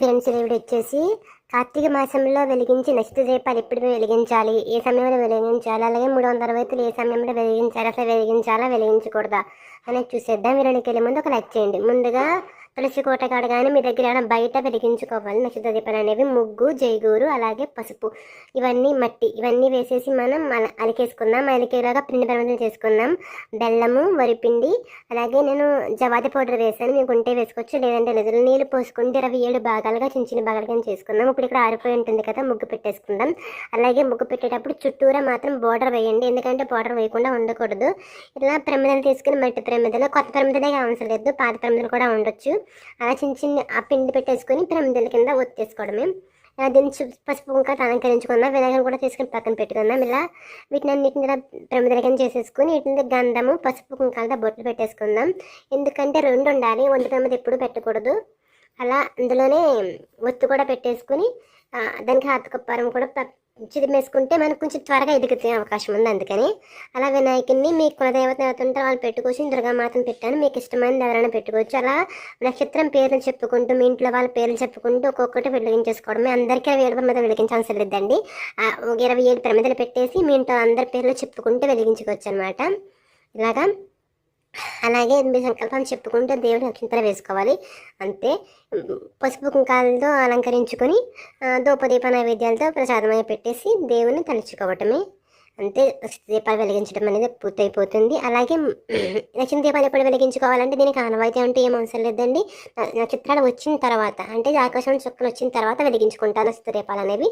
Friends దేవుడు వచ్చేసి కార్తీక మాసంలో వెలిగించి నెక్స్ట్ దీపాలు ఎప్పుడు వెలిగించాలి? ఏ సమయంలో వెలిగించాలి? అలాగే మూడు వందల రైతులు ఏ సమయంలో వెలిగించాలి? అసలు వెలిగించాలా? వెలిగించకూడదా? అనేది చూసేద్దాం. వీళ్ళకి వెళ్ళే ముందు ఒక లైక్ చేయండి. ముందుగా తులసి కోట కాడ కానీ మీ దగ్గర ఏమైనా బయట వెలిగించుకోవాలి. నక్షత్ర దీపాలు అనేవి ముగ్గు జైగూరు అలాగే పసుపు. ఇవన్నీ మట్టి. ఇవన్నీ వేసేసి మనం అల అలికేసుకుందాం. అలికేలాగా పిండి పరమతం చేసుకుందాం. బెల్లము వరిపిండి అలాగే నేను జవాది పౌడర్ వేసాను మీకు ఉంటే వేసుకోవచ్చు. లేదంటే లేదు నీళ్ళు పోసుకుంటే ఇరవై ఏడు భాగాలుగా చిన్న చిన్న భాగాలుగా చేసుకుందాం. ఇప్పుడు ఇక్కడ ఆరిపోయి ఉంటుంది కదా ముగ్గు పెట్టేసుకుందాం. అలాగే ముగ్గు పెట్టేటప్పుడు చుట్టూరా మాత్రం బోర్డర్ వేయండి. ఎందుకంటే బోర్డర్ వేయకుండా ఉండకూడదు. ఇలా ప్రమిదలు తీసుకుని మట్టి ప్రమిదలు కొత్త ప్రమిదలే అవసరం లేదు. పాత ప్రమిదలు కూడా ఉండొచ్చు. చిన్న చిన్న ఆ పిండి పెట్టేసుకొని ప్రమిదల కింద ఒత్తేసుకోవడమే. దీన్ని పసుపు ఇంకా అలంకరించుకుందాం. వినాయకం కూడా తీసుకుని పక్కన పెట్టుకుందాం. ఇలా వీటిని అన్నిటిని ఇలా ప్రమిదల కింద చేసేసుకుని వీటిని గంధము పసుపు కుంకాలతో బొట్లు పెట్టేసుకుందాం. ఎందుకంటే రెండు ఉండాలి ఒంటి ప్రమిద ఎప్పుడు పెట్టకూడదు. అలా అందులోనే ఒత్తు కూడా పెట్టేసుకుని దానికి దానికి హాతకప్పారం కూడా చిదిమేసుకుంటే మనకు కొంచెం త్వరగా ఎదుగుతే అవకాశం ఉంది అందుకని. అలా వినాయకుడిని మీ కులదేవత దేవత ఉంటే వాళ్ళు పెట్టుకోవచ్చు. దుర్గామాతను పెట్టాను. మీకు ఇష్టమైనది ఎవరైనా పెట్టుకోవచ్చు. అలా నక్షత్రం పేర్లు చెప్పుకుంటూ మీ ఇంట్లో వాళ్ళ పేర్లు చెప్పుకుంటూ ఒక్కొక్కటి వెలిగించేసుకోవడమే. అందరికీ ఇరవై ఏడు వెలిగించాల్సిన లేదండి ఒక ఇరవై ఏడు ప్రమిదలు పెట్టేసి మీ ఇంట్లో అందరి పేర్లు చెప్పుకుంటూ వెలిగించుకోవచ్చు అనమాట ఇలాగా? అలాగే మీ సంకల్పం చెప్పుకుంటూ దేవుడి నక్షత్రం వేసుకోవాలి. అంతే. పసుపు కుంకాలతో అలంకరించుకొని ఆ, నైవేద్యాలతో ప్రసాదమై పెట్టేసి దేవుని తలుచుకోవటమే. అంతే దీపాలు వెలిగించడం అనేది పూర్తయిపోతుంది. అలాగే నచ్చిన దీపాలు ఎప్పుడు వెలిగించుకోవాలంటే దీనికి ఆనవాయితీ అంటే ఏం అవసరం లేదండి. నక్షత్రాలు వచ్చిన తర్వాత అంటే ఆకాశం చుక్కలు వచ్చిన తర్వాత వెలిగించుకుంటాను నక్షత్ర దీపాలు అనేవి.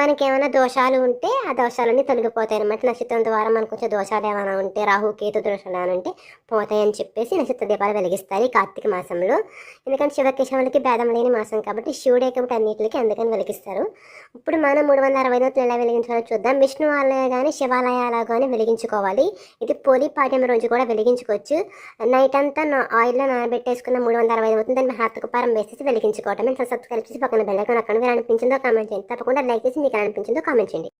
మనకి ఏమైనా దోషాలు ఉంటే ఆ దోషాలన్నీ తొలగిపోతాయి అనమాట నక్షత్రం ద్వారా మనకు కొంచెం దోషాలు ఏమైనా ఉంటే రాహు కేతు దోషాలు ఏమైనా ఉంటే పోతాయని చెప్పేసి నక్షత్ర దీపాలు వెలిగిస్తారు ఈ కార్తీక మాసంలో. ఎందుకంటే శివకేశవులకి భేదం లేని మాసం కాబట్టి శివుడే కాబట్టి అన్నింటికి అందుకని వెలిగిస్తారు. ఇప్పుడు మనం మూడు వందల అరవై ఎలా వెలిగించాలో చూద్దాం. విష్ణు ఆలయ కానీ శివాలయాలు కానీ వెలిగించుకోవాలి. ఇది పోలి పాడ్యం రోజు కూడా వెలిగించుకోవచ్చు. నైట్ అంతా ఆయిల్లో నానబెట్టేసుకున్న మూడు వందల అరవై అవుతుంది. దాన్ని హాతకపారం వేసేసి వెలిగించుకోవటం సబ్స్క్రైబ్ చేసి పక్కన బెల్లైకాన్ అక్కడ మీరు అనిపించిందో కామెంట్ చేయండి. తప్పకుండా లైక్ చేసి మీకు అనిపించిందో కామెంట్ చేయండి.